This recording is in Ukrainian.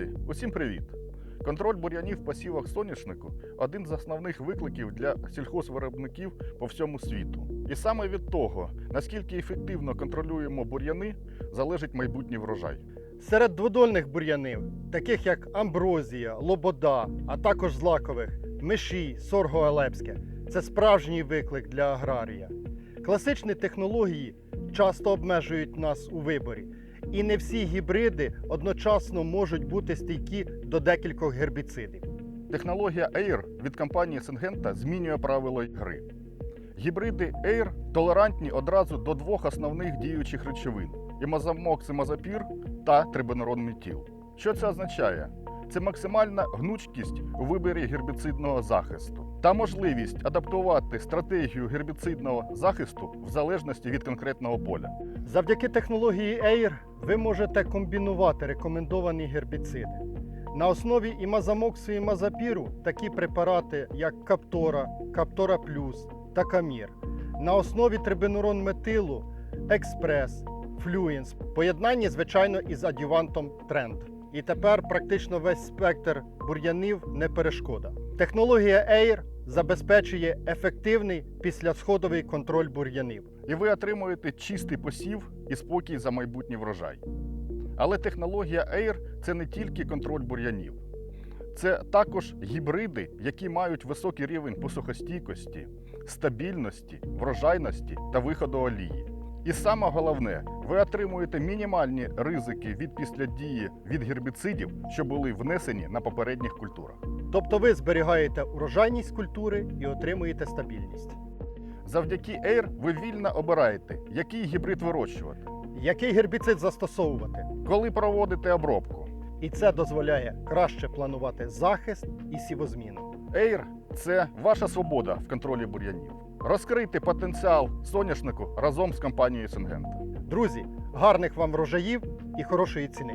Друзі, усім привіт! Контроль бур'янів в посівах соняшнику один з основних викликів для сільхозвиробників по всьому світу. І саме від того, наскільки ефективно контролюємо бур'яни, залежить майбутній врожай. Серед дводольних бур'янів, таких як амброзія, лобода, а також злакових, мишій, сорго-алепське, це справжній виклик для аграрія. Класичні технології часто обмежують нас у виборі, і не всі гібриди одночасно можуть бути стійкі до декількох гербіцидів. Технологія Air від компанії Syngenta змінює правила гри. Гібриди Air толерантні одразу до двох основних діючих речовин імазамокс, імазапір та трибенуронний тіл. Що це означає? Це максимальна гнучкість у виборі гербіцидного захисту та можливість адаптувати стратегію гербіцидного захисту в залежності від конкретного поля. Завдяки технології Air ви можете комбінувати рекомендовані гербіциди. На основі імазамоксу і імазапіру такі препарати, як Каптора, Каптора Плюс та Камір. На основі трибенурон метилу, Експрес, Флюєнс, поєднанні, звичайно, із адювантом Тренд. І тепер практично весь спектр бур'янів не перешкода. Технологія Air забезпечує ефективний післясходовий контроль бур'янів. і ви отримуєте чистий посів і спокій за майбутній врожай. Але технологія Air – це не тільки контроль бур'янів, це також гібриди, які мають високий рівень посухостійкості, стабільності, врожайності та виходу олії. І саме головне, ви отримуєте мінімальні ризики від післядії від гербіцидів, що були внесені на попередніх культурах. Тобто ви зберігаєте урожайність культури і отримуєте стабільність. Завдяки Air ви вільно обираєте, який гібрид вирощувати, Який гербіцид застосовувати? коли проводити обробку. І це дозволяє краще планувати захист і сівозміну. Air – це ваша свобода в контролі бур'янів розкрити потенціал соняшнику разом з компанією Сингента. Друзі, гарних вам врожаїв і хорошої ціни.